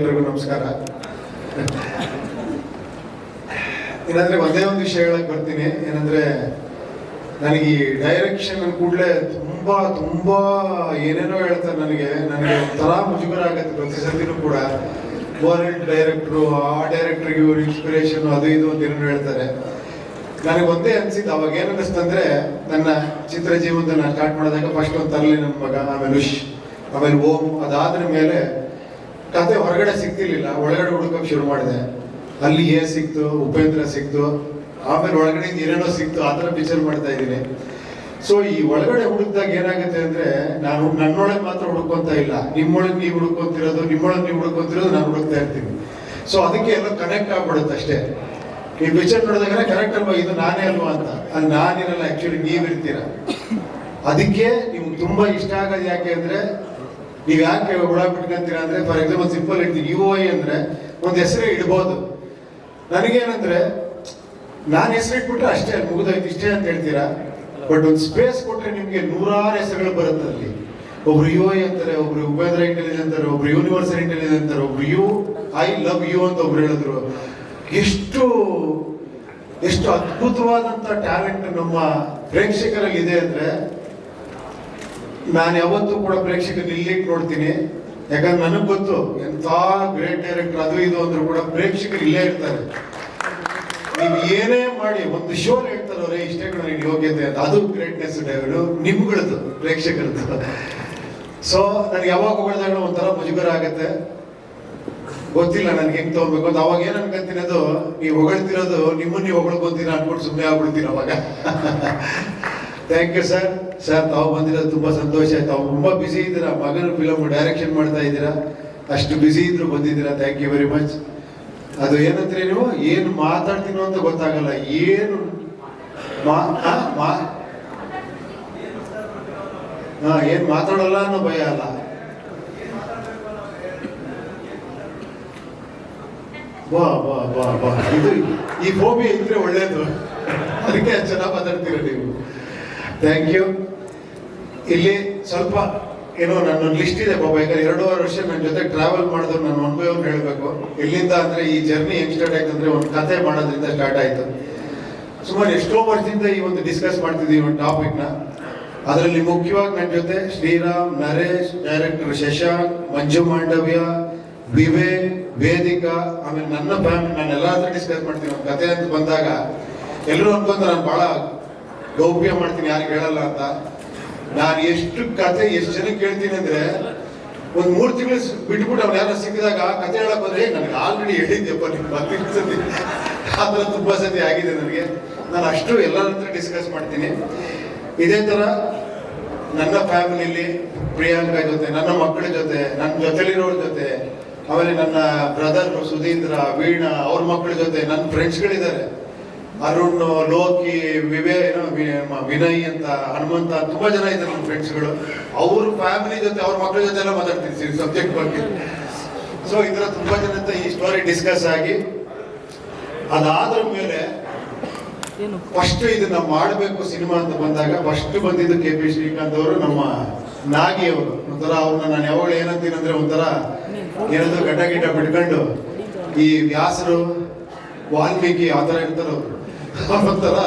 ಎಲ್ರಿಗೂ ನಮಸ್ಕಾರ. ಏನಂದ್ರೆ ಒಂದೇ ಒಂದು ವಿಷಯ ಹೇಳಕ್ ಬರ್ತೀನಿ. ಏನಂದ್ರೆ ನನಗೆ ಈ ಡೈರೆಕ್ಷನ್ ಕೂಡಲೇ ತುಂಬಾ ತುಂಬಾ ಏನೇನೋ ಹೇಳ್ತಾರೆ ನನಗೆ. ನನಗೆ ಒಂಥರ ಮುಜುಗರ ಆಗುತ್ತೆ ಪ್ರತಿ ಸತಿನೂ ಕೂಡ. ವರ್ಲ್ಡ್ ಡೈರೆಕ್ಟ್ರು ಆ ಡೈರೆಕ್ಟರ್ಗೆ ಇವ್ರು ಇನ್ಸ್ಪಿರೇಷನ್ ಅದು ಇದು ಅಂತ ಏನೇನೋ ಹೇಳ್ತಾರೆ. ನನಗೆ ಒಂದೇ ಅನ್ಸಿದ್ದು, ಅವಾಗ ಏನ್ ಅನ್ನಿಸ್ತಂದ್ರೆ ನನ್ನ ಚಿತ್ರ ಜೀವನದ ನಾನು ಸ್ಟಾರ್ಟ್ ಮಾಡಿದಾಗ ಫಸ್ಟ್ ಒಂದು ತರಲಿ ನನ್ನ ಮಗ, ಆಮೇಲೆ ಉಶ್ ಆಮೇಲೆ ಓಂ ಅದಾದ್ರ ಮೇಲೆ ಕತೆ ಹೊರಗಡೆ ಸಿಗ್ತಿರ್ಲಿಲ್ಲ. ಒಳಗಡೆ ಹುಡುಕಕ್ಕೆ ಶುರು ಮಾಡಿದೆ. ಅಲ್ಲಿ ಏ ಸಿಕ್ತು, ಉಪೇಂದ್ರ ಸಿಕ್ತು, ಆಮೇಲೆ ಒಳಗಡೆ ಏನೇನೋ ಸಿಕ್ತು. ಆ ಥರ ಪಿಕ್ಚರ್ ಮಾಡ್ತಾ ಇದ್ದೀನಿ. ಸೊ ಈ ಒಳಗಡೆ ಹುಡುಕ್ದಾಗ ಏನಾಗುತ್ತೆ ಅಂದ್ರೆ, ನಾನು ನನ್ನೊಳಗೆ ಮಾತ್ರ ಹುಡುಕೊಂತ ಇಲ್ಲ. ನಿಮ್ಮೊಳಗೆ ನೀವು ಹುಡುಕೊಂತಿರೋದು ನಿಮ್ಮೊಳಗೆ ನೀವು ಹುಡುಕೊಂತಿರೋದು ನಾನು ಹುಡುಕ್ತಾ ಇರ್ತೀನಿ. ಸೊ ಅದಕ್ಕೆ ಎಲ್ಲ ಕನೆಕ್ಟ್ ಆಗ್ಬಿಡುತ್ತೆ ಅಷ್ಟೇ. ಈ ಪಿಕ್ಚರ್ ನೋಡಿದಾಗ ಕರೆಕ್ಟ್ ಅಲ್ವಾ? ಇದು ನಾನೇ ಅಲ್ವಾ ಅಂತ. ಅಲ್ಲಿ ನಾನಿರಲ್ಲ ಆಕ್ಚುಲಿ ನೀವಿರ್ತೀರ. ಅದಕ್ಕೆ ನಿಮ್ಗೆ ತುಂಬಾ ಇಷ್ಟ ಆಗೋದು ಯಾಕೆ ಅಂದ್ರೆ ನೀವ್ ಯಾಕೆ ಹುಳ ಬಿಟ್ಕೊಂತೀರಾ ಅಂದ್ರೆ ಫಾರ್ ಎಕ್ಸಾಂಪಲ್ ಸಿಂಪಲ್ ಹೇಳ್ತೀನಿ. ಯು ಐ ಅಂದ್ರೆ ಒಂದು ಹೆಸರೇ ಇಡ್ಬೋದು. ನನಗೇನಂದ್ರೆ, ನಾನು ಹೆಸರು ಇಟ್ಬಿಟ್ರೆ ಅಷ್ಟೇ ಮುಗಿದೋಯ್ತು. ಇಷ್ಟೇ ಅಂತ ಹೇಳ್ತೀರಾ? ಬಟ್ ಒಂದು ಸ್ಪೇಸ್ ಕೊಟ್ರೆ ನಿಮಗೆ ನೂರಾರು ಹೆಸರುಗಳು ಬರುತ್ತೆ ಅಲ್ಲಿ. ಒಬ್ರು ಯು ಐ ಅಂತಾರೆ, ಒಬ್ರು ಉಪೇಂದ್ರ ಇಂಟೆಲಿಜೆನ್ಸ್ ಅಂತಾರೆ, ಒಬ್ರು ಯೂನಿವರ್ಸಲ್ ಇಂಟೆಲಿಜೆನ್ಸ್ ಅಂತಾರೆ, ಒಬ್ರು ಯು ಐ ಲವ್ ಯು ಅಂತ ಒಬ್ರು ಹೇಳಿದ್ರು. ಎಷ್ಟು ಎಷ್ಟು ಅದ್ಭುತವಾದಂತ ಟ್ಯಾಲೆಂಟ್ ನಮ್ಮ ಪ್ರೇಕ್ಷಕರಲ್ಲಿ ಇದೆ ಅಂದ್ರೆ ನಾನು ಯಾವತ್ತೂ ಕೂಡ ಪ್ರೇಕ್ಷಕರು ಇಲ್ಲಿಗೆ ನೋಡ್ತೀನಿ. ಯಾಕಂದ್ರೆ ನನಗೆ ಗೊತ್ತು ಎಂತ ಗ್ರೇಟ್ ಡೈರೆಕ್ಟರ್ ಅದು ಇದು ಅಂದ್ರೂ ಕೂಡ ಪ್ರೇಕ್ಷಕರು ಇಲ್ಲೇ ಇರ್ತಾರೆ. ನೀವು ಏನೇ ಮಾಡಿ ಒಂದು ಶೋ ಹೇಳ್ತಾರೆ ಅವರೇ, ಇಷ್ಟೇ ಕೂಡ ನಿಮ್ಗೆ ಯೋಗ್ಯತೆ ಅಂತ. ಅದು ಗ್ರೇಟ್ನೆಸ್ ಡೈವರು ನಿಮ್ಗಳದ್ದು, ಪ್ರೇಕ್ಷಕರದ್ದು. ಸೊ ನನಗೆ ಯಾವಾಗ ಹೊಗಳ್ದಾಗ ಒಂಥರ ಮುಜುಗರ ಆಗುತ್ತೆ. ಗೊತ್ತಿಲ್ಲ ನನಗೆ ಹೆಂಗೆ ತಗೋಬೇಕು ಅಂತ. ಅವಾಗ ಏನು ಅನ್ಕೊಂತೀನಿ ಅದು, ನೀವು ಹೊಗಳ್ತಿರೋದು, ನಿಮ್ಮನ್ನ ನೀವು ಹೊಗಳ್ಕೊಂತೀರ ಅನ್ಕೊಂಡು ಸುಮ್ಮನೆ ಆಗ್ಬಿಡ್ತೀರ ಅವಾಗ. ಥ್ಯಾಂಕ್ ಯು ಸರ್ ಸರ್ ತಾವು ಬಂದಿರೋದು ತುಂಬ ಸಂತೋಷ ತಾವು ತುಂಬ ಬ್ಯುಸಿ ಇದ್ದೀರಾ? ಮಗನ ಫಿಲಮ್ ಡೈರೆಕ್ಷನ್ ಮಾಡ್ತಾ ಇದ್ದೀರಾ? ಅಷ್ಟು ಬ್ಯುಸಿ ಇದ್ರು ಬಂದಿದ್ದೀರಾ? ಥ್ಯಾಂಕ್ ಯು ವೆರಿ ಮಚ್ ಅದು ಏನಂದ್ರೆ ನೀವು? ಏನು ಮಾತಾಡ್ತೀನೋ ಅಂತ ಗೊತ್ತಾಗಲ್ಲ. ಏನು ಮಾ ಮಾ ಹಾ ಏನು ಮಾತಾಡಲ್ಲ ಅನ್ನೋ ಭಯ ಅಲ್ಲ. ಬಾ ಬಾ ಬಾ ಬಾ. ಇದು ಈ ಫೋಬಿ ಇದ್ರೆ ಒಳ್ಳೇದು. ಅದಕ್ಕೆ ಚೆನ್ನಾಗಿ ಮಾತಾಡ್ತೀರ ನೀವು? ಥ್ಯಾಂಕ್ ಯು ಇಲ್ಲಿ ಸ್ವಲ್ಪ ಏನೋ ನನ್ನ ಲಿಸ್ಟ್ ಇದೆ ಬಾಬಾ ಯಾಕಂದ್ರೆ ಎರಡೂವರೆ ವರ್ಷ ನನ್ನ ಜೊತೆ ಟ್ರಾವೆಲ್ ಮಾಡಿದ್ರು ನಾನು ಒನ್ ಹೇಳಬೇಕು. ಇಲ್ಲಿಂದ ಅಂದರೆ ಈ ಜರ್ನಿ ಹೆಂಗೆ ಸ್ಟಾರ್ಟ್ ಆಯ್ತು ಅಂದರೆ ಒಂದು ಕತೆ ಮಾಡೋದ್ರಿಂದ ಸ್ಟಾರ್ಟ್ ಆಯಿತು. ಸುಮಾರು ಎಷ್ಟೋ ವರ್ಷದಿಂದ ಈ ಒಂದು ಡಿಸ್ಕಸ್ ಮಾಡ್ತಿದ್ದೀವಿ ಒಂದು ಟಾಪಿಕ್ನ ಅದರಲ್ಲಿ ಮುಖ್ಯವಾಗಿ ನನ್ನ ಜೊತೆ ಶ್ರೀರಾಮ್, ನರೇಶ್ ಡೈರೆಕ್ಟರ್ ಶಶಾಂಕ್, ಮಂಜು ಮಾಂಡವ್ಯ, ವಿವೇಕ್, ವೇದಿಕಾ, ಆಮೇಲೆ ನನ್ನ ಫ್ಯಾಮಿಲಿ ನಾನು ಎಲ್ಲ ಡಿಸ್ಕಸ್ ಮಾಡ್ತೀನಿ ಒಂದು ಕತೆ ಅಂತ ಬಂದಾಗ ಎಲ್ಲರೂ ಅನ್ಕೊಂತ ನಾನು ಬಹಳ ಗೌಪ್ಯ ಮಾಡ್ತೀನಿ ಯಾರಿಗೆ ಹೇಳಲ್ಲ ಅಂತ. ನಾನು ಎಷ್ಟು ಕತೆ, ಎಷ್ಟು ಜನಕ್ಕೆ ಕೇಳ್ತೀನಿ ಅಂದ್ರೆ, ಒಂದ್ ಮೂರ್ ತಿಂಗಳು ಬಿಟ್ಬಿಟ್ಟು ಅವ್ನು ಯಾರು ಸಿಕ್ಕಿದಾಗ ಕತೆ ಹೇಳಕ್ ಬಂದ್ರೆ ನನಗೆ ಆಲ್ರೆಡಿ ಹೇಳಿದ್ದೆಪ್ಪ ನಿಮ್ಗೆ ಸತಿ. ಆ ಥರ ತುಂಬಾ ಸತಿ ಆಗಿದೆ ನನಗೆ. ನಾನು ಅಷ್ಟು ಎಲ್ಲರ ಹತ್ರ ಡಿಸ್ಕಸ್ ಮಾಡ್ತೀನಿ. ಇದೇ ತರ ನನ್ನ ಫ್ಯಾಮಿಲಿಲಿ, ಪ್ರಿಯಾಂಕಾ ಜೊತೆ, ನನ್ನ ಮಕ್ಕಳ ಜೊತೆ ನನ್ನ ಜೊತೆಲಿರೋರ ಜೊತೆ, ಆಮೇಲೆ ನನ್ನ ಬ್ರದರ್ ಸುಧೀಂದ್ರ, ವೀಣಾ, ಅವ್ರ ಮಕ್ಕಳ ಜೊತೆ ನನ್ನ ಫ್ರೆಂಡ್ಸ್ಗಳಿದ್ದಾರೆ ಅರುಣ್ ಲೋಕಿ ವಿವೇ ವಿನಯ್ ಅಂತ ಹನುಮಂತ ತುಂಬಾ ಜನ ಇದ್ದಾರೆ ನಮ್ಮ ಫ್ರೆಂಡ್ಸ್ಗಳು ಅವ್ರ ಫ್ಯಾಮಿಲಿ ಜೊತೆ ಅವ್ರ ಮಕ್ಕಳ ಜೊತೆ ಎಲ್ಲ ಮಾತಾಡ್ತೀನಿ ಸಬ್ಜೆಕ್ಟ್ ಬಗ್ಗೆ. ಸೊ ಈ ತರ ತುಂಬಾ ಜನ ಈ ಸ್ಟೋರಿ ಡಿಸ್ಕಸ್ ಆಗಿ ಅದಾದ ಮೇಲೆ ಫಸ್ಟ್ ಇದನ್ನ ಮಾಡಬೇಕು ಸಿನಿಮಾ ಅಂತ ಬಂದಾಗ ಫಸ್ಟ್ ಬಂದಿದ್ದು ಕೆ ಪಿ ಶ್ರೀಕಾಂತ್ ಅವರು ನಮ್ಮ ನಾಗಿ ಅವರು. ಒಂಥರ ಅವ್ರನ್ನ ನಾನು ಯಾವಾಗ ಏನಂತೀನಿ ಅಂದ್ರೆ ಒಂಥರ ಏನಂದ್ರೆ ಗಡ್ಡ ಗಿಡ್ಡ ಬಿಟ್ಕೊಂಡು ಈ ವ್ಯಾಸರು ವಾಲ್ಮೀಕಿ ಆ ಥರ ಇರ್ತಾರೆ ಅವರು. ಒಂಥರ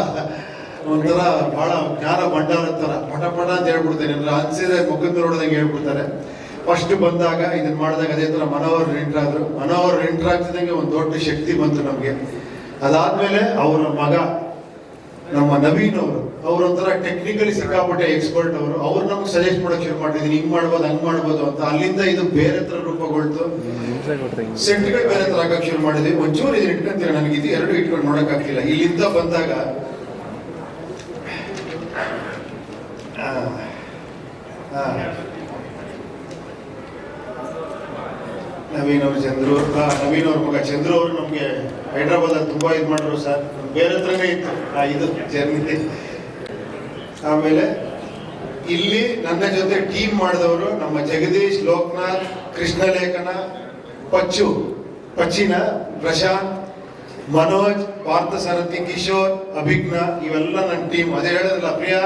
ಒಂಥರ ಬಹಳ ಜ್ಞಾನ ಭಂಡಾರ ತರ. ಪಟ ಪಟ ಅಂತ ಹೇಳ್ಬಿಡ್ತೇನೆ. ಅಂದ್ರೆ ಅನ್ಸಿದ್ರೆ ಮುಖದ ನೋಡಿದಂಗೆ ಹೇಳ್ಬಿಡ್ತಾರೆ. ಫಸ್ಟ್ ಬಂದಾಗ ಇದನ್ನ ಮಾಡಿದಾಗ ಅದೇ ತರ ಮನೋವರ್ ಎಂಟ್ರ್ ಆದ್ರು. ಮನೋಹರ್ ಎಂಟ್ರ್ ಆಗ್ತಿದಂಗೆ ಒಂದು ದೊಡ್ಡ ಶಕ್ತಿ ಬಂತು ನಮ್ಗೆ. ಅದಾದ್ಮೇಲೆ ಅವರ ಮಗ ನಮ್ಮ ನವೀನ್ ಅವರು, ಅವ್ರ ಒಂಥರ ಟೆಕ್ನಿಕಲಿ ಸಿಕ್ಕಾಪಟ್ಟೆ ಎಕ್ಸ್ಪರ್ಟ್ ಅವರು, ಅವ್ರು ನಮ್ಗೆ ಸಜೆಸ್ಟ್ ಮಾಡೋಕೆ ಶುರು ಮಾಡಿದೀನಿ ಹಿಂಗ್ ಮಾಡ್ಬೋದು, ಹಂಗ್ ಮಾಡ್ಬೋದು ಅಂತ. ಅಲ್ಲಿಂದ ಇದು ಬೇರೆ ತರ ರೂಪಗೊಳ್ತು. ಸೆಂಟ್ಗಳು ಬೇರೆ ತರ ಹಾಕಕ್ ಶುರು ಮಾಡಿದ್ವಿ. ಒಂಚೂರು ಇದು ಇಟ್ಕೊಂತೀರ ನನಗೆ ಇದು ಎರಡು ಇಟ್ಕೊಂಡು ನೋಡಕ್ ಆಗ್ತಿಲ್ಲ. ಇಲ್ಲಿಂದ ಬಂದಾಗ. ನವೀನ್ ಅವ್ರ ಚಂದ್ರು ನವೀನ್ ಅವ್ರ ಮಗ ಚಂದ್ರು ಅವರು ನಮ್ಗೆ ಹೈದ್ರಾಬಾದ್ ಅಲ್ಲಿ ತುಂಬಾ ಇದು ಮಾಡಿದ್ರು ಸರ್. ಬೇರೆ ಹತ್ರನೇ ಇತ್ತು. ಇದು ಜರ್ನಿ ಆಮೇಲೆ ಇಲ್ಲಿ ನನ್ನ ಜೊತೆ ಟೀಮ್ ಮಾಡಿದವರು ನಮ್ಮ ಜಗದೀಶ್, ಲೋಕನಾಥ್, ಕೃಷ್ಣಲೇಖನ, ಪಚ್ಚು ಪಚ್ಚಿನ ಪ್ರಶಾಂತ್, ಮನೋಜ್, ಪಾರ್ಥ ಸಾರಥಿ, ಕಿಶೋರ್ ಅಭಿಜ್ಞ ಇವೆಲ್ಲ ನನ್ನ ಟೀಮ್ ಅದೇ ಹೇಳಿದ್ರಲ್ಲ, ಪ್ರಿಯಾ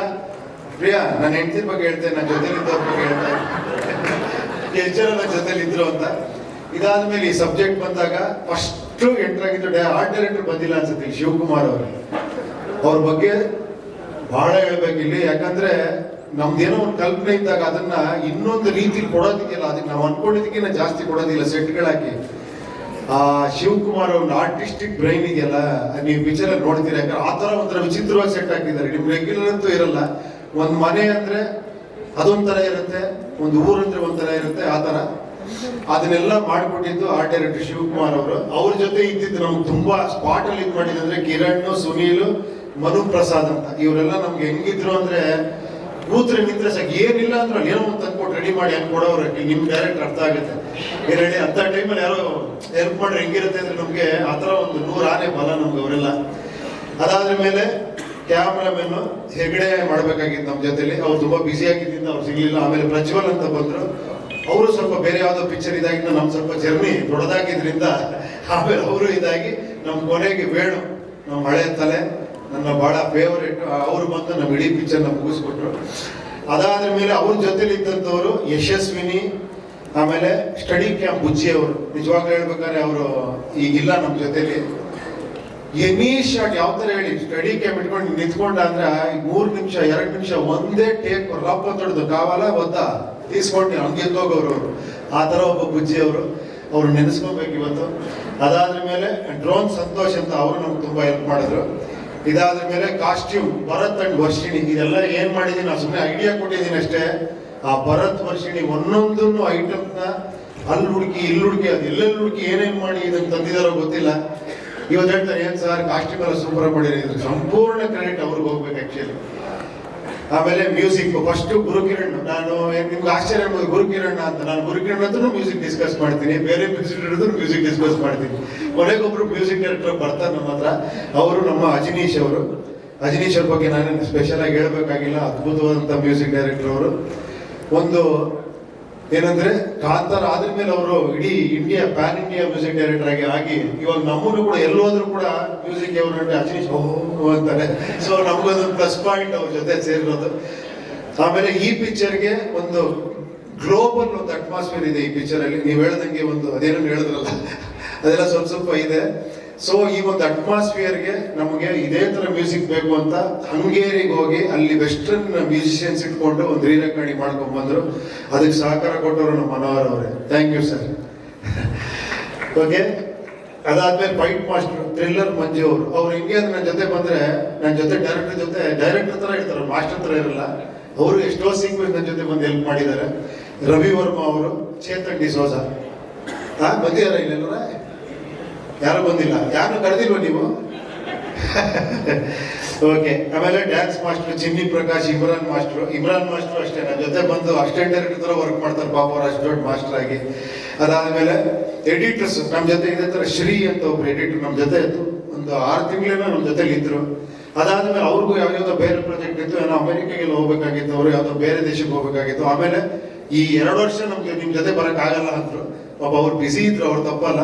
ಪ್ರಿಯಾ ನನ್ನ ಹೆಂಡತಿ ಬಗ್ಗೆ ಹೇಳ್ತೇನೆ ನನ್ನ ಜೊತೆಲಿದ್ದವ್ರ ಬಗ್ಗೆ ಹೇಳ್ತಾ ಎಷ್ಟು ನನ್ನ ಜೊತೆಲಿ ಇದ್ರು ಅಂತ. ಇದಾದ್ಮೇಲೆ ಈ ಸಬ್ಜೆಕ್ಟ್ ಬಂದಾಗ ಫಸ್ಟ್ ಎಂಟರ್ ಡೇ ಆರ್ಟ್ ಡೈರೆಕ್ಟರ್ ಬಂದಿಲ್ಲ ಅನ್ಸುತ್ತೆ. ಶಿವಕುಮಾರ್ ಅವರು. ಅವ್ರ ಬಗ್ಗೆ ಬಹಳ ಹೇಳ್ಬೇಕಿಲ್ಲಿ ಯಾಕಂದ್ರೆ ನಮ್ದೇನೋ ಒಂದು ಕಲ್ಪನೆ ಇದ್ದಾಗ ಅದನ್ನ ಇನ್ನೊಂದು ರೀತಿಲಿ ಕೊಡೋದಿದೆಯಲ್ಲ. ಅದಕ್ಕೆ ನಾವು ಅನ್ಕೊಂಡಿದ್ದಕ್ಕಿಂತ ಜಾಸ್ತಿ ಕೊಡೋದಿಲ್ಲ. ಸೆಟ್ಗಳಾಕಿ. ಆ, ಶಿವಕುಮಾರ್ ಅವ್ರ ಆರ್ಟಿಸ್ಟಿಕ್ ಬ್ರೈನ್ ಇದೆಯಲ್ಲ, ನೀವು ಪಿಕ್ಚರ್ ನೋಡ್ತೀರಾ? ಯಾಕಂದ್ರೆ ಆ ತರ ಒಂಥರ ವಿಚಿತ್ರವಾಗಿ ಸೆಟ್ ಹಾಕಿದ್ದಾರೆ. ನಿಮ್ ರೆಗ್ಯುಲರ್ ಅಂತೂ ಇರಲ್ಲ. ಒಂದ್ ಮನೆ ಅಂದ್ರೆ ಅದೊಂಥರ ಇರುತ್ತೆ. ಒಂದು ಊರಂದ್ರೆ ಒಂಥರ ಇರುತ್ತೆ. ಆ ತರ ಅದನ್ನೆಲ್ಲ ಮಾಡ್ಕೊಟ್ಟಿದ್ದು ಆರ್ಟ್ ಡೈರೆಕ್ಟರ್ ಶಿವಕುಮಾರ್ ಅವರು. ಅವ್ರ ಜೊತೆ ಇದ್ದಿದ್ದು ನಮ್ಗೆ ತುಂಬಾ ಸ್ಪಾಟ್ ಅಲ್ಲಿ ಮಾಡಿದ್ರೆ ಕಿರಣ್ ಸುನೀಲ್, ಮನು ಪ್ರಸಾದ್ ಅಂತ. ಇವರೆಲ್ಲ ನಮ್ಗೆ ಹೆಂಗಿದ್ರು ಅಂದ್ರೆ ಕೂತ್ರೆ ನಿಂತ್ರೆ ಸಾಕು. ಏನಿಲ್ಲ ಅಂದ್ರೆ ಏನೋ ಒಂದು ತಂದ್ಕೊಟ್ಟು ರೆಡಿ ಮಾಡಿ ಹಂಗೆ ಕೊಡೋರು ನಿಮ್ ಡೈರೆಕ್ಟ್ ಅರ್ಥ ಆಗುತ್ತೆ. ಏನೇಳಿ ಅಂತ ಅಲ್ಲಿ ಯಾರೋ ಹೆಲ್ಪ್ ಮಾಡ್ರೆ ಹೆಂಗಿರುತ್ತೆ ಅಂದ್ರೆ ನಮ್ಗೆ ಆತರ ಒಂದು ನೂರು ಆನೆ ಬಲ ನಮ್ಗೆ ಅವರೆಲ್ಲ. ಅದಾದ್ರ ಮೇಲೆ ಕ್ಯಾಮ್ರಾಮನ್ ಹೆಗಡೆ ಮಾಡ್ಬೇಕಾಗಿತ್ತು ನಮ್ಮ ಜೊತೆಲಿ. ಅವ್ರು ತುಂಬಾ ಬ್ಯುಸಿ ಆಗಿದ್ದಿಂದ ಅವ್ರು ಸಿಗ್ಲಿಲ್ಲ. ಆಮೇಲೆ ಪ್ರಜ್ವಲ್ ಅಂತ ಬಂದ್ರು. ಅವರು ಸ್ವಲ್ಪ ಬೇರೆ ಯಾವುದೋ ಪಿಕ್ಚರ್ ಇದಾಗಿ ನಮ್ಮ ಸ್ವಲ್ಪ ಜರ್ನಿ ದೊಡ್ಡದಾಗಿದ್ದರಿಂದ ಆಮೇಲೆ ಅವರು ಇದಾಗಿ ನಮ್ಮ ಕೊನೆಗೆ ವೇಣು ನಮ್ಮ ಹಳೆ ತಲೆ, ನನ್ನ ಬಹಳ ಫೇವರೇಟ್ ಅವರು ಬಂದು ನಮ್ಮ ಇಡೀ ಪಿಕ್ಚರ್ನ ಮುಗಿಸ್ಕೊಟ್ರು ಅದಾದ ಮೇಲೆ ಅವ್ರ ಜೊತೆಲಿ ಇದ್ದಂಥವರು ಯಶಸ್ವಿನಿ, ಆಮೇಲೆ ಸ್ಟಡಿ ಕ್ಯಾಂಪ್ ಬುಜ್ಜಿ ಅವರು. ನಿಜವಾಗ್ಲೂ ಹೇಳ್ಬೇಕಾದ್ರೆ ಅವರು ಈಗಿಲ್ಲ ನಮ್ಮ ಜೊತೆಲಿ. ಎನಿ ಶಾಟ್ ಯಾವ ಥರ ಹೇಳಿ ಸ್ಟಡಿ ಕ್ಯಾಂಪ್ ಇಟ್ಕೊಂಡು ನಿಂತ್ಕೊಂಡ ಅಂದ್ರೆ ಮೂರ್ ನಿಮಿಷ, ಎರಡು ನಿಮಿಷ ಒಂದೇ ಟೇಕ್ ರಪ್ಪ ತೊಡ್ದು, ಕಾವಲ ಒದ್ದ. ತೀಸ್ಕೊಂಡು ಹಂಗೆ ಎದ್ದೋಗವ್ರು ಅವರು ಆ ಥರ ಒಬ್ಬ ಬುಜ್ಜಿ ಅವರು ಅವ್ರು ನೆನೆಸ್ಕೋಬೇಕು ಇವತ್ತು. ಅದಾದ ಮೇಲೆ ಡ್ರೋನ್ ಸಂತೋಷ್ ಅಂತ ಅವರು ನಮ್ಗೆ ತುಂಬಾ ಹೆಲ್ಪ್ ಮಾಡಿದ್ರು. ಇದಾದ ಮೇಲೆ ಕಾಸ್ಟ್ಯೂಮ್ ಭರತ್ ಅಂಡ್ ವರ್ಷಿಣಿ, ಇದೆಲ್ಲ ಏನ್ ಮಾಡಿದೀನಿ, ನಾನು ಸುಮ್ಮನೆ ಐಡಿಯಾ ಕೊಟ್ಟಿದ್ದೀನಿ ಅಷ್ಟೇ. ಆ ಭರತ್, ವರ್ಷಿಣಿ ಒಂದೊಂದನ್ನು ಐಟಮ್ನ ಅಲ್ಲಿ ಹುಡುಕಿ, ಇಲ್ಲಿ ಹುಡುಕಿ, ಅದು ಎಲ್ಲೆಲ್ಲಿ ಹುಡುಕಿ, ಏನೇನು ಮಾಡಿ, ಇದನ್ನು ತಂದಿದಾರೋ ಗೊತ್ತಿಲ್ಲ. ಇವತ್ತು ಹೇಳ್ತಾರೆ, ಏನ್ ಸರ್ ಕಾಸ್ಟ್ಯೂಮ್ ಎಲ್ಲ ಸೂಪರ್ ಮಾಡಿರಿ. ಸಂಪೂರ್ಣ ಕ್ರೆಡಿಟ್ ಅವ್ರಿಗೆ ಹೋಗ್ಬೇಕು ಆಕ್ಚುಲಿ ಆಮೇಲೆ ಮ್ಯೂಸಿಕ್ ಫಸ್ಟ್ ಗುರುಕಿರಣ್ ನಾನು ನಿಮ್ಗೆ ಆಶ್ಚರ್ಯ ಆಗ್ಬೋದು ಗುರುಕಿರಣ್ ಅಂತ. ನಾನು ಗುರುಕಿರಣ್ ಹತ್ರ ಮ್ಯೂಸಿಕ್ ಡಿಸ್ಕಸ್ ಮಾಡ್ತೀನಿ. ಬೇರೆ ಮ್ಯೂಸಿಕ್ ಹಿಡಿದ್ರು ಮ್ಯೂಸಿಕ್ ಡಿಸ್ಕಸ್ ಮಾಡ್ತೀನಿ. ಕೊನೆಗೊಬ್ರು ಮ್ಯೂಸಿಕ್ ಡೈರೆಕ್ಟರ್ ಬರ್ತಾರೆ ನಮ್ಮ ಹತ್ರ. ಅವರು ನಮ್ಮ ಅಜನೀಶ್ ಅವರು. ಅಜನೀಶ್ ಅವ್ರ ಬಗ್ಗೆ ನಾನೇನು ಸ್ಪೆಷಲ್ ಆಗಿ ಹೇಳ್ಬೇಕಾಗಿಲ್ಲ. ಅದ್ಭುತವಾದಂತ ಮ್ಯೂಸಿಕ್ ಡೈರೆಕ್ಟರ್ ಅವರು. ಒಂದು ಏನಂದ್ರೆ ಕಾಂತಾರ ಆದ್ರ ಮೇಲೆ ಅವರು ಇಡೀ India pan India music director ಆಗಿ ಆಗಿ ಇವಾಗ ನಮ್ಮನ್ನು ಕೂಡ ಎಲ್ಲೋದ್ರು ಕೂಡ ಮ್ಯೂಸಿಕ್ ಅವರು ಅಜನೀಶ್ ಅಂತಾರೆ. ಸೊ ನಮಗೊಂದು ಪ್ಲಸ್ ಪಾಯಿಂಟ್ ಅವ್ರ ಜೊತೆ ಸೇರಿರೋದು ಆಮೇಲೆ ಈ ಪಿಕ್ಚರ್ಗೆ ಒಂದು ಗ್ಲೋಬಲ್ ಒಂದು ಅಟ್ಮಾಸ್ಫಿಯರ್ ಇದೆ ಈ ಪಿಕ್ಚರ್ ಅಲ್ಲಿ. ನೀವು ಹೇಳ್ದಂಗೆ ಒಂದು, ಅದೇನೋ ಹೇಳಿದ್ರಲ್ಲ. ಅದೆಲ್ಲ ಸ್ವಲ್ಪ ಸ್ವಲ್ಪ ಇದೆ. ಸೊ ಈ ಒಂದು ಅಟ್ಮಾಸ್ಫಿಯರ್ಗೆ ನಮಗೆ ಇದೇ ತರ ಮ್ಯೂಸಿಕ್ ಬೇಕು ಅಂತ ಹಂಗೇರಿಗೆ ಹೋಗಿ ಅಲ್ಲಿ ವೆಸ್ಟರ್ನ್ ಮ್ಯೂಸಿಷಿಯನ್ಸ್ ಇಟ್ಕೊಂಡು ಒಂದು ರೀ ರೆಕಾರ್ಡಿಂಗ್ ಮಾಡ್ಕೊಂಡ್ ಬಂದ್ರು. ಅದಕ್ಕೆ ಸಹಕಾರ ಕೊಟ್ಟವರು ನಮ್ಮ ಮನೋಹರ್ ಅವರೇ. ಥ್ಯಾಂಕ್ ಯು ಸರ್ ಓಕೆ ಅದಾದ್ಮೇಲೆ ಫೈಟ್ ಮಾಸ್ಟರ್ ಥ್ರಿಲ್ಲರ್ ಮಂಜು ಅವರು. ಅವ್ರು ಹಿಂಗೆ ನನ್ನ ಜೊತೆ ಬಂದ್ರೆ ನನ್ನ ಜೊತೆ ಡೈರೆಕ್ಟರ್ ಜೊತೆ ಡೈರೆಕ್ಟರ್ ತರ ಇರ್ತಾರೆ ಮಾಸ್ಟರ್ ತರ ಇರಲ್ಲ. ಅವರು ಎಷ್ಟೋ ಸೀಕ್ವೆನ್ಸ್ ನನ್ನ ಜೊತೆ ಬಂದು ಹೆಲ್ಪ್ ಮಾಡಿದ್ದಾರೆ. ರವಿ ವರ್ಮಾ ಅವರು ಚೇತನ್ ಡಿಸೋಜಾ ಬಂದಿದ್ದಾರೆ ಇಲ್ಲೆಲ್ಲ ಯಾರು ಬಂದಿಲ್ಲ. ಯಾರು ಕರೆದಿಲ್ವ ನೀವು? ಓಕೆ ಆಮೇಲೆ dance master Chinni Prakash, Imran master Imran master ಅಷ್ಟೇ. ನನ್ನ ಜೊತೆ ಬಂದು ಅಸಿಸ್ಟೆಂಟ್ ಡೈರೆಕ್ಟರ್ ತರ ವರ್ಕ್ ಮಾಡ್ತಾರೆ. ಪಾಪ ಅವ್ರು ಅಷ್ಟು ದೊಡ್ಡ ಮಾಸ್ಟರ್ ಆಗಿ. ಅದಾದಮೇಲೆ ಎಡಿಟರ್ಸ್ ನಮ್ಮ ಜೊತೆ ಇದೇ ತರ ಶ್ರೀ ಅಂತ ಒಬ್ರು ಎಡಿಟರ್ ನಮ್ಮ ಜೊತೆ ಇತ್ತು ಒಂದು ಆರು ತಿಂಗಳೇನೋ ನಮ್ಮ ಜೊತೆಲಿ ಇದ್ರು. ಅದಾದಮೇಲೆ ಅವ್ರಿಗೂ ಯಾವ್ಯಾವುದೋ ಬೇರೆ ಪ್ರಾಜೆಕ್ಟ್ ಇತ್ತು. ಏನೋ ಅಮೆರಿಕೆಗೆಲ್ಲ ಹೋಗ್ಬೇಕಾಗಿತ್ತು. ಅವರು ಯಾವುದೋ ಬೇರೆ ದೇಶಕ್ಕೆ ಹೋಗ್ಬೇಕಾಗಿತ್ತು. ಆಮೇಲೆ ಈ ಎರಡು ವರ್ಷ ನಮ್ಗೆ ನಿಮ್ಮ ಜೊತೆ ಬರೋಕ್ಕಾಗಲ್ಲ ಅಂದ್ರು. ಪಾಪ ಅವ್ರು ಬ್ಯುಸಿ ಇದ್ರು, ಅವ್ರು ತಪ್ಪಲ್ಲ.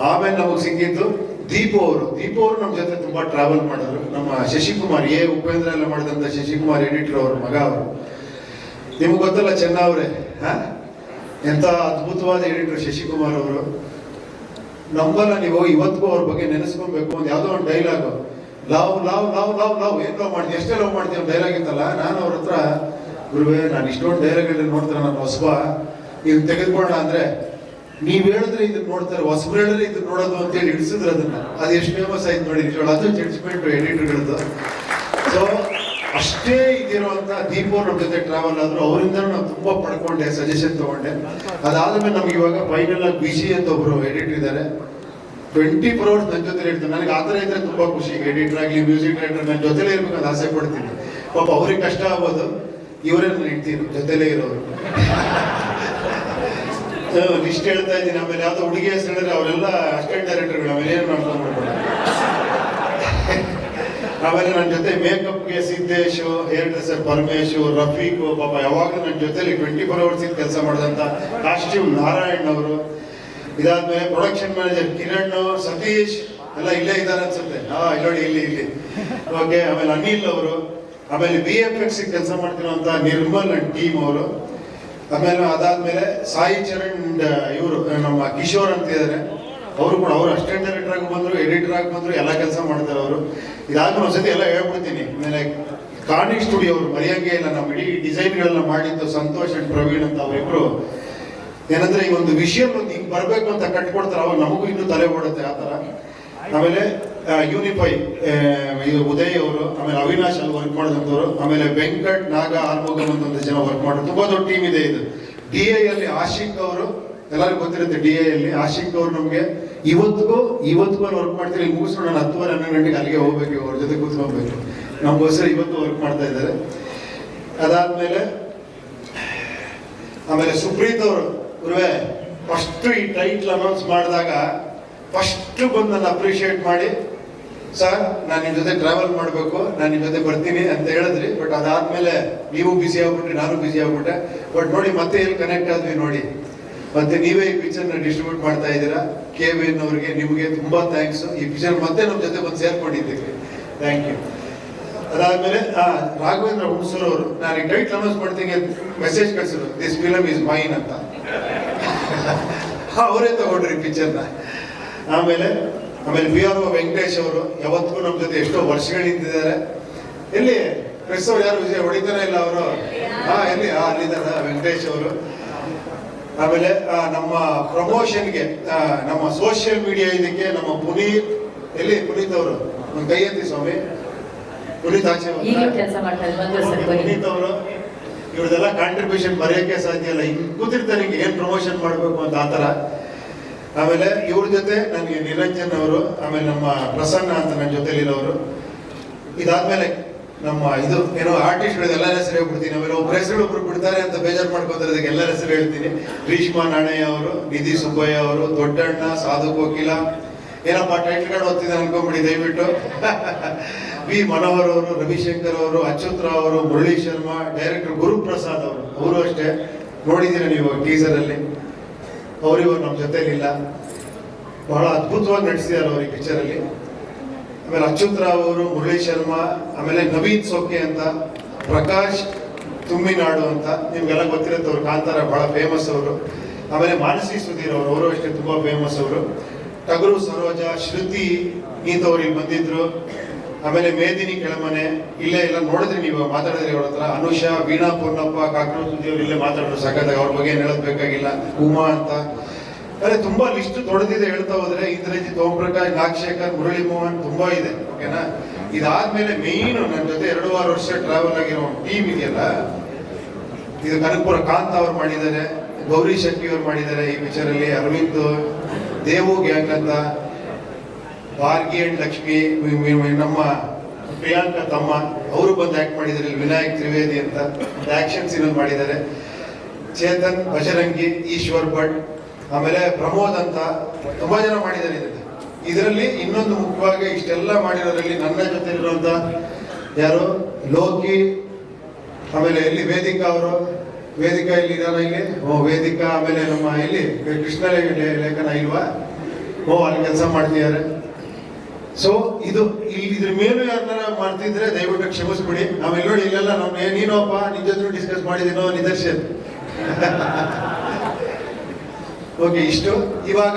ಆಮೇಲೆ ನಮಗೆ ಸಿಕ್ಕಿದ್ದು ದೀಪ ಅವರು. ದೀಪ ಅವರು ನಮ್ಮ ಜೊತೆ ತುಂಬಾ ಟ್ರಾವೆಲ್ ಮಾಡಿದ್ರು. ನಮ್ಮ ಶಶಿಕುಮಾರ್, ಎ ಉಪೇಂದ್ರ ಎಲ್ಲ ಮಾಡಿದಂತ ಶಶಿಕುಮಾರ್ ಎಡಿಟರ್ ಅವ್ರ ಮಗ ಅವರು. ನಿಮ್ಗೆ ಗೊತ್ತಲ್ಲ ಚೆನ್ನ ಅವರೇ, ಹಾ? ಎಂತ ಅದ್ಭುತವಾದ ಎಡಿಟರ್ ಶಶಿಕುಮಾರ್ ಅವರು. ನಂಬಲ್ಲ ನೀವು ಇವತ್ತಿಗೂ ಅವ್ರ ಬಗ್ಗೆ ನೆನೆಸ್ಕೊಬೇಕು ಒಂದು ಯಾವುದೋ ಒಂದು dialogue love love love love love ಏನ್ ಲವ್ ಮಾಡ್ತೀವಿ, ಎಷ್ಟೇ ಲವ್ ಮಾಡ್ತೀವಿ ಡೈಲಾಗ್ ಇತ್ತಲ್ಲ, ನಾನು ಅವ್ರ ಹತ್ರ, ಗುರುವೇ, ನಾನು ಇಷ್ಟೊಂದು ಡೈಲಾಗ್ ನೋಡ್ತಾರೆ ನಾನು ಹೊಸಬ. ನೀವು ತೆಗೆದುಕೊಳ್ಳೋಣ ಅಂದ್ರೆ ನೀವ್ ಹೇಳಿದ್ರೆ ಇದನ್ನ ನೋಡ್ತಾರೆ, ಹೊಸಬ್ರು ಹೇಳಿದ್ರೆ ಇದನ್ನ ನೋಡೋದು ಅಂತ ಹೇಳಿ ಹಿಡಿಸಿದ್ರು ಅದನ್ನ. ಅದು ಎಷ್ಟು ಫೇಮಸ್ ಆಯ್ತು ನೋಡಿ ನಿಜವಾಗ ಅದು ಜಡ್ಜ್ಮೆಂಟ್ ಎಡಿಟರ್ಗಳದ್ದು ಸೊ ಅಷ್ಟೇ ಇದಿರುವಂತ ದೀಪು ನಮ್ಮ ಜೊತೆ ಟ್ರಾವೆಲ್ ಆದ್ರು ಅವರಿಂದ ನಾನು ತುಂಬಾ ಪಡ್ಕೊಂಡೆ ಸಜೆಷನ್ ತಗೊಂಡೆ. ಅದಾದ್ಮೇಲೆ ನಮ್ಗೆ ಇವಾಗ ಫೈನಲ್ ಆಗಿ ಬಿಸಿ ಅಂತ ಒಬ್ರು ಎಡಿಟರ್ ಇದ್ದಾರೆ ಟ್ವೆಂಟಿ ಫೋರ್ ಅವರ್ಸ್ ನನ್ನ ಜೊತೆ ಇರ್ತಾರೆ. ನನಗೆ ಆತರ ಇದ್ರೆ ತುಂಬಾ ಖುಷಿ. ಎಡಿಟರ್ ಆಗಲಿ ಮ್ಯೂಸಿಕ್ ಡೈರೆಕ್ಟರ್ ನನ್ನ ಜೊತೆಲೇ ಅಂತ ಆಸೆ ಪಡ್ತೀನಿ. ಪಾಪ ಅವ್ರಿಗೆ ಕಷ್ಟ ಆಗ್ಬೋದು ಇವರೇ ನಾನು ಇಡ್ತೀನಿ ಜೊತೆಲೇ ಇರೋರು. ಇಷ್ಟ ಹೇಳ್ತಾ ಇದ್ದೀನಿ. ಆಮೇಲೆ ಯಾವ್ದೋ ಹುಡುಗಿ ಹೆಸರು ಅವರೆಲ್ಲ ಅಸಿಸ್ಟೆಂಟ್ ಡೈರೆಕ್ಟರ್ಗಳು ಆಮೇಲೆ ಏನು ಮಾಡ್ಕೊಂಡ್ಬಿಡ್ತಾರೆ ಆಮೇಲೆ ನನ್ನ ಜೊತೆ ಮೇಕಪ್ಗೆ ಸಿದ್ದೇಶ್ ಹೇರ್ ಡ್ರೆಸ್ಸರ್ ಪರಮೇಶ್, ರಫೀಕ್, ಪಾಪ ಯಾವಾಗಲೂ ನನ್ನ ಜೊತೆಲಿ ಟ್ವೆಂಟಿ ಫೋರ್ ಅವರ್ಸ್ ಕೆಲಸ ಮಾಡಿದಂತ ಕಾಸ್ಟ್ಯೂಮ್ ನಾರಾಯಣ್ ಅವರು. ಇದಾದ್ಮೇಲೆ ಪ್ರೊಡಕ್ಷನ್ ಮ್ಯಾನೇಜರ್ ಕಿರಣ್, ಸತೀಶ್, ಎಲ್ಲ ಇಲ್ಲೇ ಇದ್ದಾರೆ ಅನ್ಸುತ್ತೆ. ಹಾ, ಇಲ್ಲಿ ಇಲ್ಲಿ ಇಲ್ಲಿ. ಓಕೆ ಆಮೇಲೆ ಅನಿಲ್ ಅವರು. ಆಮೇಲೆ ಬಿ ಎಫ್ ಎಕ್ಸ್ ಕೆಲಸ ಮಾಡ್ತಿರೋ ನಿರ್ಮಲ್ ಅಂಡ್ ಟೀಮ್ ಅವರು. ಆಮೇಲೆ ಅದಾದ್ಮೇಲೆ ಸಾಯಿ ಚರಣ್ ಇವರು ನಮ್ಮ ಕಿಶೋರ್ ಅಂತ ಇದ್ದಾರೆ ಅವರು ಕೂಡ, ಅವರು ಅಸಿಸ್ಟೆಂಟ್ ಡೈರೆಕ್ಟರ್ ಆಗಿ ಬಂದ್ರು ಎಡಿಟರ್ ಆಗಿ ಬಂದ್ರು, ಎಲ್ಲ ಕೆಲಸ ಮಾಡ್ತಾರೆ ಅವರು. ಇದಾದ್ಮೇಲೆ ಒಂದ್ಸತಿ ಎಲ್ಲ ಹೇಳ್ಬಿಡ್ತೀನಿ. ಆಮೇಲೆ ಕಾಣಿ ಸ್ಟುಡಿಯೋ ಅವರು ಮರೆಯಂಗೆ ಇಲ್ಲ, ನಮ್ಮ ಇಡೀ ಡಿಸೈನ್ಗಳೆಲ್ಲ ಮಾಡಿದ್ದು ಸಂತೋಷ್ ಅಂಡ್ ಪ್ರವೀಣ್ ಅಂತ ಅವರಿಬ್ಬರು ಏನಂದ್ರೆ ಈ ಒಂದು ವಿಷಯ ಒಂದು ಬರಬೇಕು ಬರ್ಬೇಕು ಅಂತ ಕಟ್ಕೊಡ್ತಾರೆ, ಅವಾಗ ನಮಗೂ ಇನ್ನೂ ತಲೆ ಓಡುತ್ತೆ ಆ ಥರ. ಆಮೇಲೆ ಯೂನಿಫೈ ಇದು ಉದಯ್ ಅವರು, ಆಮೇಲೆ ಅವಿನಾಶ್ ಅಲ್ಲಿ ವರ್ಕ್ ಮಾಡಿದಂಥವ್ರು, ಆಮೇಲೆ ವೆಂಕಟ್ ನಾಗ ಆರ್ಮೋಗಮ್ ಅಂತ ಜನ ವರ್ಕ್ ಮಾಡೋದು. ತುಂಬಾ ದೊಡ್ಡ ಟೀಮ್ ಇದೆ ಇದು. ಡಿ ಐಯಲ್ಲಿ ಆಶಿಕ್ ಅವರು, ಎಲ್ಲರಿಗೂ ಗೊತ್ತಿರುತ್ತೆ ಡಿ ಐಯಲ್ಲಿ ಆಶಿಕ್ ಅವರು ನಮಗೆ ಇವತ್ತಿಗೂ ಇವತ್ತಿಗೂ ಅಲ್ಲಿ ವರ್ಕ್ ಮಾಡ್ತೀನಿ ಮುಗಿಸ್ಕೊಂಡು ನಾನು ಹತ್ತುವರೆ, ಹನ್ನೊಂದು ಗಂಟೆಗೆ ಅಲ್ಲಿಗೆ ಹೋಗ್ಬೇಕು ಅವ್ರ ಜೊತೆ ಕೂತ್ಕೊಬೇಕು ನಮಗೋಸ್ಕರ ಇವತ್ತು ವರ್ಕ್ ಮಾಡ್ತಾ ಇದ್ದಾರೆ. ಅದಾದ್ಮೇಲೆ, ಆಮೇಲೆ ಸುಪ್ರೀತ್ ಅವರು, ಗುರುವೆ ಫಸ್ಟ್ ಈ ಟೈಟ್ಲ್ ಅನೌನ್ಸ್ ಮಾಡಿದಾಗ ಫಸ್ಟ್ ಬಂದು ನನ್ನ ಅಪ್ರಿಷಿಯೇಟ್ ಮಾಡಿ ಸರ್, ನಾನು ನಿಮ್ಮ ಜೊತೆ ಟ್ರಾವೆಲ್ ಮಾಡಬೇಕು, ನಾನು ನಿಮ್ಮ ಜೊತೆ ಬರ್ತೀನಿ ಅಂತ ಹೇಳಿದ್ರಿ ಬಟ್ ಅದಾದ್ಮೇಲೆ ನೀವು ಬಿಸಿ ಆಗ್ಬಿಟ್ರಿ, ನಾನು ಬಿಸಿ ಆಗ್ಬಿಟ್ಟೆ. ಬಟ್ ನೋಡಿ, ಮತ್ತೆ ಎಲ್ಲಿ ಕನೆಕ್ಟ್ ಆದ್ವಿ ನೋಡಿ. ಮತ್ತೆ ನೀವೇ ಈ ಪಿಕ್ಚರ್ನ ಡಿಸ್ಟ್ರಿಬ್ಯೂಟ್ ಮಾಡ್ತಾ ಇದ್ದೀರಾ. ಕೆ ವಿ ಎನ್ ಅವರಿಗೆ ನಿಮಗೆ ತುಂಬಾ ಥ್ಯಾಂಕ್ಸ್ ಈ ಪಿಕ್ಚರ್ ಮತ್ತೆ ನಮ್ಮ ಜೊತೆ ಬಂದು ಸೇರ್ಕೊಂಡಿದ್ದೀವಿ ಥ್ಯಾಂಕ್ ಯು ಅದಾದ್ಮೇಲೆ ರಾಘವೇಂದ್ರ ಹುಣಸೂರ್ ಅವರು, ನಾನು ಈ ಟೈಟ್ ಅನೌನ್ಸ್ ಮಾಡ್ತೀನಿ ಮೆಸೇಜ್ ಕಳಿಸಿದ್ರು. ದಿಸ್ ಫಿಲಮ್ ಇಸ್ ಮೈನ್ ಅಂತ. ಅವರೇ ತಗೊಂಡ್ರಿ ಪಿಕ್ಚರ್ನ ಆಮೇಲೆ ಆಮೇಲೆ ಬಿ ಆರ್ ಒ ವೆಂಕಟೇಶ್ ಅವರು ಯಾವತ್ತಿಗೂ ನಮ್ಮ ಜೊತೆ ಎಷ್ಟೋ ವರ್ಷಗಳಿಂದಿದ್ದಾರೆ ಎಲ್ಲಿ ಪ್ರೆಸ್ ಅವ್ರು ಯಾರು ವಿಜಯ ಹೊಡಿತಾನೆ ಇಲ್ಲ ಅವರು? ಹಾ ಎಲ್ಲಿ? ಹಾ ಅಲ್ಲಿದ್ದಾರೆ ವೆಂಕಟೇಶ್ ಅವರು. ಆಮೇಲೆ ನಮ್ಮ ಪ್ರಮೋಷನ್ಗೆ ನಮ್ಮ ಸೋಷಿಯಲ್ ಮೀಡಿಯಾ ಇದಕ್ಕೆ ನಮ್ಮ ಪುನೀತ್ ಎಲ್ಲಿ ಪುನೀತ್ ಅವರು? ನಮ್ಮ ಕೈ ಎತ್ತಿ ಸ್ವಾಮಿ. ಪುನೀತ್ ಆಚೆ ಪುನೀತ್ ಅವರು ಇವ್ರದೆಲ್ಲ ಕಾಂಟ್ರಿಬ್ಯೂಷನ್ ಬರೆಯಕ್ಕೆ ಸಾಧ್ಯ ಇಲ್ಲ. ಹಿಂಗೆ ಕೂತಿರ್ತಾರೆ ಹಿಂಗೆ ಏನ್ ಪ್ರಮೋಷನ್ ಮಾಡ್ಬೇಕು ಅಂತ ಆತರ ಆಮೇಲೆ ಇವ್ರ ಜೊತೆ ನನಗೆ ನಿರಂಜನ್ ಅವರು, ಆಮೇಲೆ ನಮ್ಮ ಪ್ರಸನ್ನ ಅಂತ ನನ್ನ ಜೊತೆಲಿರೋರು. ಇದಾದ್ಮೇಲೆ ನಮ್ಮ ಇದು ಏನೋ ಆರ್ಟಿಸ್ಟ್ಗಳಿಗೆ ಎಲ್ಲ ಹೆಸರು ಹೇಳ್ಬಿಡ್ತೀನಿ. ಆಮೇಲೆ ಒಬ್ಬರು ಹೆಸರು ಒಬ್ರು ಬಿಡ್ತಾರೆ ಅಂತ ಬೇಜಾರು ಮಾಡ್ಕೋತಾರೆ. ಎಲ್ಲರ ಹೆಸರು ಹೇಳ್ತೀನಿ. ಗ್ರೀಷ್ಮಾ ನಾಣಯ್ಯ ಅವರು, ನಿಧಿ ಸುಬ್ಬಯ್ಯ ಅವರು, ದೊಡ್ಡಣ್ಣ, ಸಾಧು ಕೋಕಿಲ. ಏನಪ್ಪ ಟೈಟ್ಲ್ ಕಾರ್ಡ್ ಓದ್ತಿದ್ದೆ ಅನ್ಕೊಂಬಿಡಿ ದಯವಿಟ್ಟು. ವಿ ಮನೋಹರ್ ಅವರು, ರವಿಶಂಕರ್ ಅವರು, ಅಚ್ಯುತ್ ರಾವ್ ಅವರು, ಮುರಳಿ ಶರ್ಮಾ ಡೈರೆಕ್ಟರ್ ಗುರುಪ್ರಸಾದ್ ಅವರು. ಅವರು ಅಷ್ಟೇ. ನೋಡಿದ್ದೀರಾ ನೀವು ಟೀಸರ್ ಅಲ್ಲಿ? ಅವರಿವರು ನಮ್ಮ ಜೊತೆಯಲ್ಲಿಲ್ಲ ಬಹಳ ಅದ್ಭುತವಾಗಿ ನಟಿಸಿದ್ದಾರೆ ಅವರು ಈ ಪಿಕ್ಚರ್ ಅಲ್ಲಿ. ಆಮೇಲೆ ಅಚ್ಯುತ್ ರಾವ್ ಅವರು, ಮುರಳಿ ಶರ್ಮಾ, ಆಮೇಲೆ ನವೀನ್ ಸೋಕೆ ಅಂತ, ಪ್ರಕಾಶ್ ತುಂಬಿನಾಡು ಅಂತ, ನಿಮ್ಗೆಲ್ಲ ಗೊತ್ತಿರುತ್ತೆ ಅವ್ರು ಕಾಂತಾರ, ಬಹಳ ಫೇಮಸ್ ಅವರು. ಆಮೇಲೆ ಮಾನಸಿ ಸುಧೀರ್ ಅವರು ಅವರು ಅಷ್ಟೇ ತುಂಬಾ ಫೇಮಸ್ ಅವರು. ಟಗರು ಸರೋಜ, ಶ್ರುತಿ ಇಂಥವ್ರು ಇಲ್ಲಿ ಬಂದಿದ್ರು. ಆಮೇಲೆ ಮೇದಿನಿ ಕೆಳಮನೆ, ಇಲ್ಲೇ ಎಲ್ಲ ನೋಡಿದ್ರಿ ನೀವು, ಮಾತಾಡಿದ್ರಿ ಅವ್ರ ಹತ್ರ. ಅನುಷಾ, ವೀಣಾ, ಪೂರ್ಣಪ್ಪ ಕಾಕ್ರೋ ಸುದ್ದಿ ಅವ್ರು ಇಲ್ಲೇ ಮಾತಾಡಿದ್ರು ಸಾಕಾದಾಗ. ಅವ್ರ ಬಗ್ಗೆ ಏನು ಹೇಳೋದು ಬೇಕಾಗಿಲ್ಲ. ಉಮಾ ಅಂತ. ಅದೇ ತುಂಬಾ ಲಿಸ್ಟ್ ದೊಡ್ಡದಿದೆ ಹೇಳ್ತಾ ಹೋದ್ರೆ. ಇಂದ್ರಜಿತ್ ಓಂ ಪ್ರಕಾಶ್ ನಾಗಶೇಖರ್ ಮುರಳಿ ಮೋಹನ್ ತುಂಬಾ ಇದೆ ಓಕೆನಾ ಇದಾದ್ಮೇಲೆ ಮೇನ್ ನನ್ನ ಜೊತೆ ಎರಡೂವರೆ ವರ್ಷ ಟ್ರಾವೆಲ್ ಆಗಿರೋ ಟೀಮ್ ಇದೆಯಲ್ಲ? ಇದು ಕನಕಪುರ ಕಾಂತ್ ಅವ್ರು ಮಾಡಿದ್ದಾರೆ, ಗೌರಿ ಶೆಟ್ಟಿ ಅವ್ರು ಮಾಡಿದ್ದಾರೆ ಈ ಪಿಕ್ಚರ್ ಅಲ್ಲಿ, ಅರವಿಂದ್, ದೇವು ಗ್ಯಾಂಗ್ ಅಂತ ಭಾರ್ಗಿ ಅಂಡ್ ಲಕ್ಷ್ಮಿ ನಮ್ಮ ಪ್ರಿಯಾಂಕಾ ತಮ್ಮ, ಅವರು ಬಂದು ಆಕ್ಟ್ ಮಾಡಿದ್ದಾರೆ ವಿನಾಯಕ್ ತ್ರಿವೇದಿ ಅಂತ ಆಕ್ಷನ್ ಸೀನ್ ಮಾಡಿದ್ದಾರೆ. ಚೇತನ್, ಬಜರಂಗಿ, ಈಶ್ವರ್ ಭಟ್, ಆಮೇಲೆ ಪ್ರಮೋದ್ ಅಂತ ತುಂಬಾ ಜನ ಮಾಡಿದ್ದಾರೆ ಇದರಲ್ಲಿ. ಇನ್ನೊಂದು ಮುಖ್ಯವಾಗಿ ಇಷ್ಟೆಲ್ಲ ಮಾಡಿರೋದ್ರಲ್ಲಿ ನನ್ನ ಜೊತೆ ಇರುವಂತ ಯಾರು? ಲೋಕಿ, ಆಮೇಲೆ ಎಲ್ಲಿ ವೇದಿಕಾ ಅವರು. ವೇದಿಕಾ ಇಲ್ಲಿ ಇದಾರ ಇಲ್ಲಿ? ಓ, ವೇದಿಕಾ, ಆಮೇಲೆ ನಮ್ಮ ಇಲ್ಲಿ ಕೃಷ್ಣ ಲೇಖನ ಇಲ್ವಾ? ಓ, ಅಲ್ಲಿ ಕೆಲಸ ಮಾಡ್ತಿದ್ದಾರೆ. ಸೊ ಇದು ಇದ್ರ ಮೇಲೂ ಯಾರನ್ನ ಮಾಡ್ತಿದ್ರೆ ದಯವಿಟ್ಟು ಕ್ಷಮಿಸ್ಬಿಡಿ. ನೋಡಿ ಇಲ್ಲೆಲ್ಲ ಏ, ನೀನೋಪ್ಪ ನಿನ್ ಜೊತೆ ಡಿಸ್ಕಸ್ ಮಾಡಿದೀನೋ ನಿದರ್ಶನ್. ಓಕೆ ಇಷ್ಟು. ಇವಾಗ